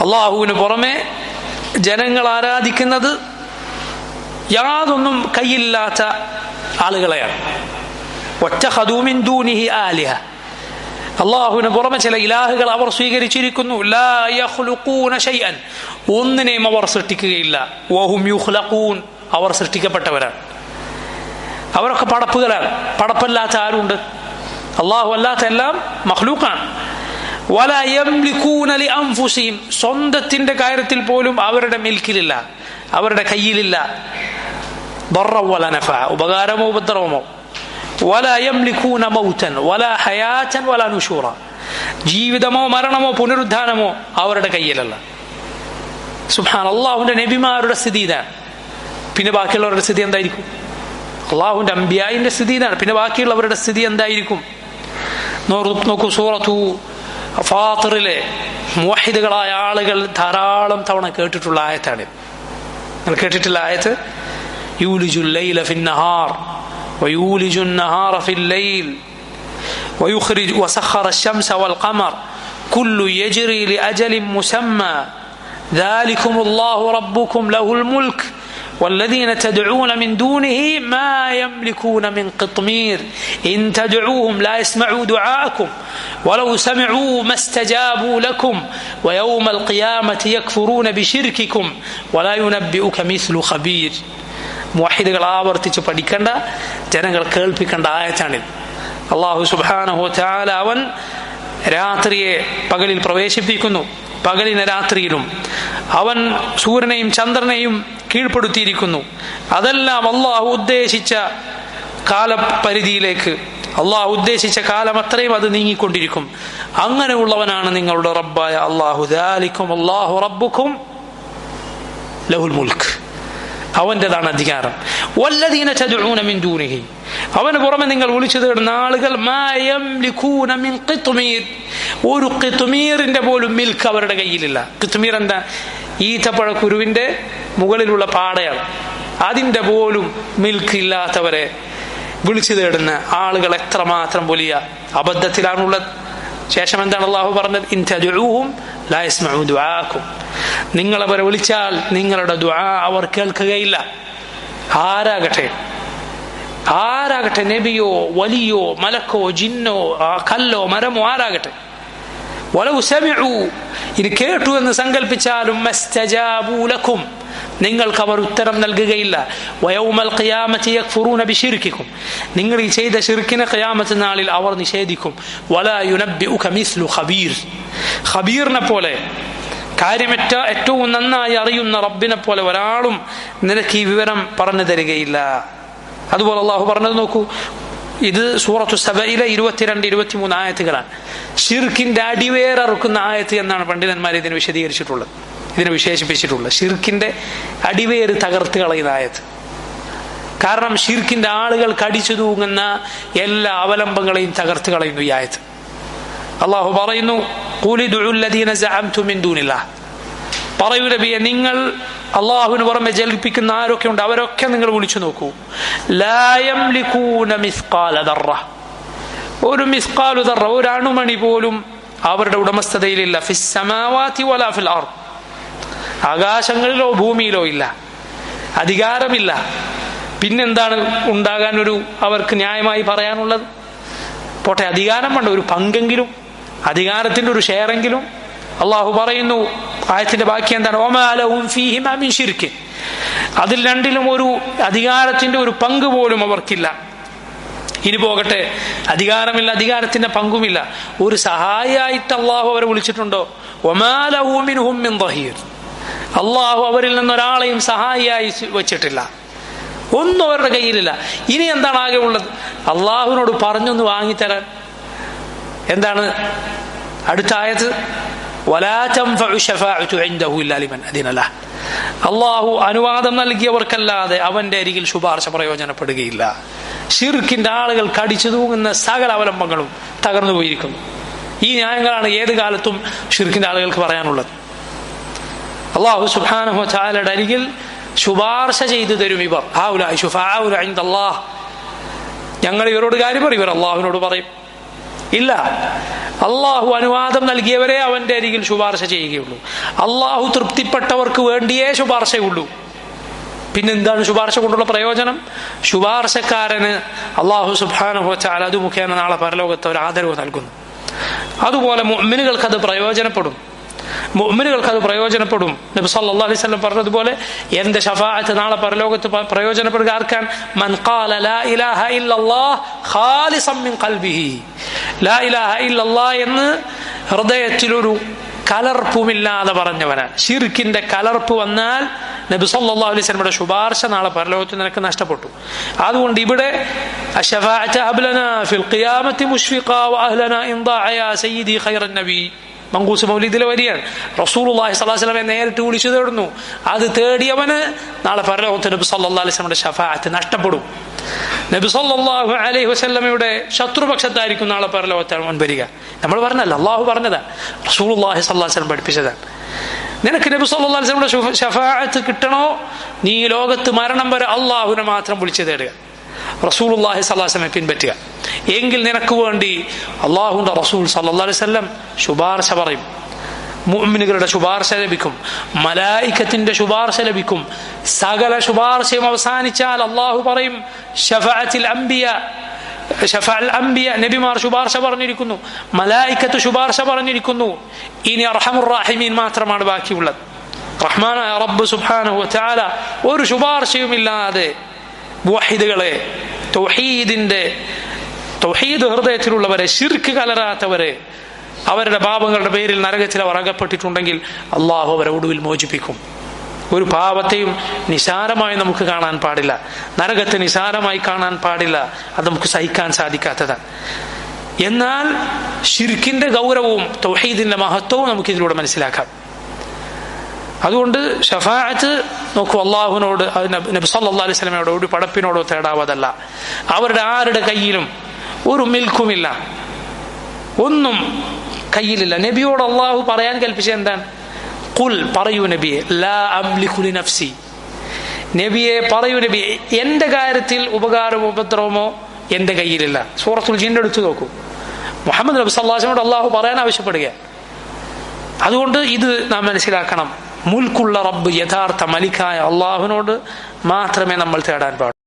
അള്ളാഹുവിന് പുറമെ ജനങ്ങൾ ആരാധിക്കുന്നത് യാതൊന്നും കയ്യില്ലാത്ത ആളുകളെയാണ്. ഒറ്റ ഹദൂമിൻ ദൂനിഹി ആലിഹ. അള്ളാഹുവിന് പുറമെ ചില ഇലാഹുകൾ അവർ സ്വീകരിച്ചിരിക്കുന്നു. ഒന്നിനെയും അവർ സൃഷ്ടിക്കുകയില്ല. യുഖ്ലഖൂൻ. അവർ സൃഷ്ടിക്കപ്പെട്ടവരാണ്. അവരൊക്കെ പടപ്പുകളാണ്. പടപ്പല്ലാത്ത ആരുണ്ട്? അള്ളാഹു അല്ലാത്ത എല്ലാം മഹ്ലൂക്കാണ് വല സ്വന്തത്തിന്റെ കാര്യത്തിൽ പോലും അവരുടെ മിൽക്കിലില്ല അവരുടെ കയ്യിലില്ല. ഉപകാരമോ ഉപദ്രവമോ. ജീവിതമോ മരണമോ പുനരുദ്ധാനമോ അവരുടെ കയ്യിലല്ല. സുഹാൻ അള്ളാഹുന്റെ നബിമാരുടെ സ്ഥിതി ഇതാണ്. പിന്നെ ബാക്കിയുള്ളവരുടെ സ്ഥിതി എന്തായിരിക്കും? അള്ളാഹുന്റെ അമ്പിയായിന്റെ സ്ഥിതി ഇതാണ്. പിന്നെ ബാക്കിയുള്ളവരുടെ സ്ഥിതി എന്തായിരിക്കും? നോക്കൂ സൂറത്തു ഫാത്തറിലെ മുഹിദുകളായ ആളുകൾ ധാരാളം തവണ കേട്ടിട്ടുള്ള ആയത്താണ് നിങ്ങൾ കേട്ടിട്ടുള്ള ആയത്ത് യൂലിജു الليل في النهار ويولج النهار في الليل ويخرج وسخر الشمس والقمر كل يجري لأجل مسمى ذلكم الله ربكم له الملك والذين تدعون من دونه ما يملكون من قطمير إن تدعوهم لا يسمعوا دعاءكم ولو سمعوا ما استجابوا لكم ويوم القيامة يكفرون بشرككم ولا ينبئك مثل خبير മുഹിദുകൾ ആവർത്തിച്ച് പഠിക്കേണ്ട ജനങ്ങൾ കേൾപ്പിക്കേണ്ട ആയത്താണിത് അള്ളാഹു സുബാനഹു ചാല അവൻ രാത്രിയെ പകലിൽ പ്രവേശിപ്പിക്കുന്നു പകലിനെ രാത്രിയിലും അവൻ സൂര്യനെയും ചന്ദ്രനെയും കീഴ്പ്പെടുത്തിയിരിക്കുന്നു അതെല്ലാം അള്ളാഹു ഉദ്ദേശിച്ച കാലപരിധിയിലേക്ക് അള്ളാഹു ഉദ്ദേശിച്ച കാലം അത്രയും അത് നീങ്ങിക്കൊണ്ടിരിക്കും. അങ്ങനെയുള്ളവനാണ് നിങ്ങളുടെ റബ്ബായ അള്ളാഹു. അള്ളാഹു റബ്ബുക്കും ലഹുൽ മുൽക്ക്. അവന്റെതാണ് അധികാരം. വല്ലതീന ചതുഊന മിൻ അവന് പുറമെ നിങ്ങൾ വിളിച്ചു തേടുന്ന ആളുകൾ ഒരു കിത്തുമീറിന്റെ പോലും മിൽക്ക് അവരുടെ കയ്യിലില്ല. കിത്തുമീർ എന്താ? ഈത്തപ്പഴ കുരുവിന്റെ മുകളിലുള്ള പാടയാണ്. അതിന്റെ പോലും മിൽക്ക് ഇല്ലാത്തവരെ വിളിച്ചു തേടുന്ന ആളുകൾ എത്രമാത്രം വലിയ അബദ്ധത്തിലാണുള്ളത്. ശേഷം എന്താണ് അള്ളാഹു പറഞ്ഞത്? ഇൻതദുഊഹും ലാ യസ്മഉ ദുആക്കും. നിങ്ങൾ അവരെ വിളിച്ചാൽ നിങ്ങളുടെ ദുആ അവർ കേൾക്കുകയില്ല. ആരാകട്ടെ? ആരാകട്ടെ? നബിയോ വലിയോ മലക്കോ ജിന്നോ കല്ലോ മരമോ ആരാകട്ടെ? വലവു സമിഉ. ഇത് കേട്ടു എന്ന് സങ്കല്പിച്ചാലും നിങ്ങൾക്ക് അവർ ഉത്തരം നൽകുകയില്ല. വയൗമൽ ഖിയാമത്തി യക്ഫുറൂന ബിശിർക്കിക്കും നിങ്ങൾ ഈ ചെയ്ത ഷിർക്കിനെ ഖിയാമത്ത് നാളിൽ അവർ നിഷേധിക്കും. വലാ യുനബ്ബിഉക മിസ്ലു ഖബീർ. ഖബീറിനെ പോലെ കാര്യമറ്റ ഏറ്റവും നന്നായി അറിയുന്ന റബ്ബിനെ പോലെ ഒരാളും നിനക്ക് ഈ വിവരം പറഞ്ഞു തരികയില്ല. അതുപോലെ അള്ളാഹു പറഞ്ഞത് നോക്കൂ. ഇത് സൂറത്തു സബയിലെ ഇരുപത്തിരണ്ട് ഇരുപത്തിമൂന്ന് ആയത്തുകളാണ്. ഷിർക്കിന്റെ അടിവേററുക്കുന്ന ആയത്ത് എന്നാണ് പണ്ഡിതന്മാർ ഇതിനെ വിശദീകരിച്ചിട്ടുള്ളത്. ഇതിനെ വിശേഷിപ്പിച്ചിട്ടുള്ളത്. ഷിർക്കിന്റെ അടിവേര് തകർത്ത് കളയുന്ന ആയത്ത് കാരണം ഷിർക്കിന്റെ ആളുകൾ കടിച്ചു തൂങ്ങുന്ന എല്ലാ അവലംബങ്ങളെയും തകർത്ത് കളയുന്നു ഈ ആയത്. അള്ളാഹു പറയുന്നു പറയൂ നിങ്ങൾ അള്ളാഹുവിന് പുറമെ ജലിപ്പിക്കുന്ന ആരൊക്കെ ഉണ്ട്? അവരൊക്കെ നിങ്ങൾ വിളിച്ചു നോക്കൂ. ഒരു ഒരു അണുമണി പോലും അവരുടെ ഉടമസ്ഥതയിലില്ല. ഫിസ്സമാവാത്തി വലാ ഫിൽ ആർ ആകാശങ്ങളിലോ ഭൂമിയിലോ ഇല്ല. അധികാരമില്ല. പിന്നെന്താണ് ഉണ്ടാകാൻ ഒരു അവർക്ക് ന്യായമായി പറയാനുള്ളത്? പോട്ടെ അധികാരം വേണ്ട ഒരു പങ്കെങ്കിലും അധികാരത്തിന്റെ ഒരു ഷെയറെങ്കിലും. അള്ളാഹു പറയുന്നു ആയത്തിന്റെ ബാക്കി എന്താണ്? ഓമാലവും ഫീഹിമാമിൻ ഷിർക്ക് അതിൽ രണ്ടിലും ഒരു അധികാരത്തിന്റെ ഒരു പങ്ക് പോലും അവർക്കില്ല. ഇനി പോകട്ടെ അധികാരമില്ല അധികാരത്തിന്റെ പങ്കുമില്ല. ഒരു സഹായിയായിട്ട് അള്ളാഹു അവരെ വിളിച്ചിട്ടുണ്ടോ? ഒമാലഹൂമിൻ ദഹീർ. അള്ളാഹു അവരിൽ നിന്ന് ഒരാളെയും സഹായിയായി വെച്ചിട്ടില്ല. ഒന്നും അവരുടെ കയ്യിലില്ല. ഇനി എന്താണ് ആകെ ഉള്ളത്? അള്ളാഹുവിനോട് പറഞ്ഞൊന്ന് വാങ്ങിത്തരാൻ. എന്താണ്? അടുത്ത ആയത് അള്ളാഹു അനുവാദം നൽകിയവർക്കല്ലാതെ അവന്റെ അരികിൽ ശുപാർശ പ്രയോജനപ്പെടുകയില്ല. ഷിർക്കിന്റെ ആളുകൾ കടിച്ചു തൂങ്ങുന്ന സകല അവലംബങ്ങളും തകർന്നു പോയിരിക്കുന്നു. ഈ ന്യായങ്ങളാണ് ഏത് കാലത്തും ഷിർക്കിന്റെ ആളുകൾക്ക് പറയാനുള്ളത്. അള്ളാഹു സുബാനഹു ചാലയുടെ അരികിൽ ശുപാർശ ചെയ്തു തരും ഇവർ. ഞങ്ങൾ ഇവരോട് കാര്യം പറയും ഇവർ അള്ളാഹുവിനോട് പറയും. ഇല്ല. അള്ളാഹു അനുവാദം നൽകിയവരെ അവന്റെ അരികിൽ ശുപാർശ ചെയ്യുകയുള്ളൂ. അള്ളാഹു തൃപ്തിപ്പെട്ടവർക്ക് വേണ്ടിയേ ശുപാർശയുള്ളൂ പിന്നെന്താണ് ശുപാർശ കൊണ്ടുള്ള പ്രയോജനം? ശുപാർശക്കാരന് അള്ളാഹു സുബാനുഭവച്ചാൽ അത് മുഖേന നാളെ പരലോകത്ത് ഒരു ആദരവ് നൽകുന്നു. അതുപോലെ മിനുകൾക്ക് അത് പ്രയോജനപ്പെടും. മുഅ്മിനുകൾക്ക് അത് പ്രയോജനപ്പെടും. നബി സല്ലല്ലാഹു അലൈഹി വസല്ലം പറഞ്ഞതുപോലെ എന്റെ ഷഫാഅത്ത് നാളെ പരലോകത്ത് പ്രയോജനപ്പെടുക ആർക്കാൻ മൻ ഖാല ലാ ഇലാഹ ഇല്ലല്ലാഹ് ഖാലിസൻ മിൻ ഖൽബിഹി. ലാ ഇലാഹ ഇല്ലല്ലാഹ് എന്ന് ഹൃദയത്തിൽ ഹൃദയത്തിലൊരു കലർപ്പുമില്ലാതെ പറഞ്ഞവനാണ്. ഷിർക്കിന്റെ കലർപ്പ് വന്നാൽ നബി സല്ലല്ലാഹു അലൈഹി വസല്ലമയുടെ ശുപാർശ നാളെ പരലോകത്ത് നിനക്ക് നഷ്ടപ്പെട്ടു. അതുകൊണ്ട് ഇവിടെ അഷ്ഫാഅത്ത് അബ്ലന ഫിൽ ഖിയാമത്തി മുഷ്ഫിഖ വഅഹ്ലന ഇൻദാഅ യാ സയ്യിദി ഖൈറുന്നബി മങ്കൂസ് മൗലിദിലെ വരിയാണ് റസൂലുള്ളാഹി സ്വലാസ്ലമെ നേരിട്ട് വിളിച്ചു തേടുന്നു. അത് തേടിയവന് നാളെ പരലോകത്ത് നബി സല്ലാസ്ലമിന്റെ അലൈഹി വസല്ലമയുടെ ഷഫാഅത്ത് നഷ്ടപ്പെടും. നബി സല്ലാഹു അലൈഹി വസ്ലമയുടെ ശത്രുപക്ഷത്തായിരിക്കും നാളെ പരലോകത്ത് അവൻ വരിക. നമ്മൾ പറഞ്ഞല്ല അള്ളാഹു പറഞ്ഞതാണ് അലൈഹി വസല്ലം പഠിപ്പിച്ചതാണ് നിനക്ക് നബി സല്ലല്ലാഹു അലൈഹി വസല്ലമയുടെ ഷഫാഅത്ത് കിട്ടണോ? നീ ലോകത്ത് മരണം വരെ അള്ളാഹുവിനെ മാത്രം വിളിച്ചു തേടുക. അലൈഹി വസല്ലമയെ പിൻപറ്റുക. എങ്കിൽ നിനക്ക് വേണ്ടി അള്ളാഹുന്റെ റസൂൽ സല്ലല്ലാഹു അലൈഹി വസല്ലം ശുപാർശ പറയും. മുഅ്മിനുകളുടെ ശുപാർശ ലഭിക്കും. മലായിക്കത്തിന്റെ ശുപാർശ ലഭിക്കും. സകല ശുപാർശയും അവസാനിച്ചാൽ അള്ളാഹു പറയും ഷഫഅത്തിൽ അംബിയ. ഷഫഅൽ അംബിയ നബിമാർ ശുപാർശ പറഞ്ഞിരിക്കുന്നു. മലായിക്കത്ത് ശുപാർശ പറഞ്ഞിരിക്കുന്നു. ഇനി അർഹമുർ റാഹിമീൻ മാത്രമാണ് ബാക്കിയുള്ളത്. റഹ്മാനായ റബ്ബ് സുബ്ഹാനഹു വതആല ഒരു ശുപാർശയുമില്ലാതെ മുവഹിദുകളെ തൗഹീദിന്റെ തൗഹീദ് ഹൃദയത്തിലുള്ളവരെ ശിർക്ക് കലരാത്തവരെ അവരുടെ പാപങ്ങളുടെ പേരിൽ നരകത്തിൽ അവർ അകപ്പെട്ടിട്ടുണ്ടെങ്കിൽ അള്ളാഹു അവരെ ഒടുവിൽ മോചിപ്പിക്കും. ഒരു പാപത്തെയും നിസാരമായി നമുക്ക് കാണാൻ പാടില്ല. നരകത്തെ നിസാരമായി കാണാൻ പാടില്ല. അത് നമുക്ക് സഹിക്കാൻ സാധിക്കാത്തതാണ് എന്നാൽ ഷിർക്കിന്റെ ഗൗരവവും തൗഹീദിന്റെ മഹത്വവും നമുക്ക് ഇതിലൂടെ മനസ്സിലാക്കാം. അതുകൊണ്ട് ഷഫാഅത്ത് നോക്കൂ അള്ളാഹുവിനോട് നബി സല്ലാ അലൈഹി വസല്ലമയോട് ഒരു പടപ്പിനോടോ തേടാവതല്ല അവരുടെ ആരുടെ കയ്യിലും ഒരു മിൽക്കുമില്ല. ഒന്നും കയ്യിലില്ല. നബിയോട് അള്ളാഹു പറയാൻ കൽപ്പിച്ച എന്താണ്? കുൽ പറയൂ നബിയെ. ലാ നബിയെ പറയൂ നബിയെ എന്റെ കാര്യത്തിൽ ഉപകാരമോ ഉപദ്രവമോ എന്റെ കയ്യിലില്ല. സൂറത്തുൽ ജീന്റെ എടുത്തു നോക്കൂ. മുഹമ്മദ് നബി സല്ലാസിനോട് അള്ളാഹു പറയാൻ ആവശ്യപ്പെടുകയാണ്. അതുകൊണ്ട് ഇത് നാം മനസ്സിലാക്കണം. മുൽക്കുള്ള റബ്ബ് യഥാർത്ഥ മലിക്കായ അള്ളാഹുവിനോട് മാത്രമേ നമ്മൾ തേടാൻ പാടുള്ളൂ.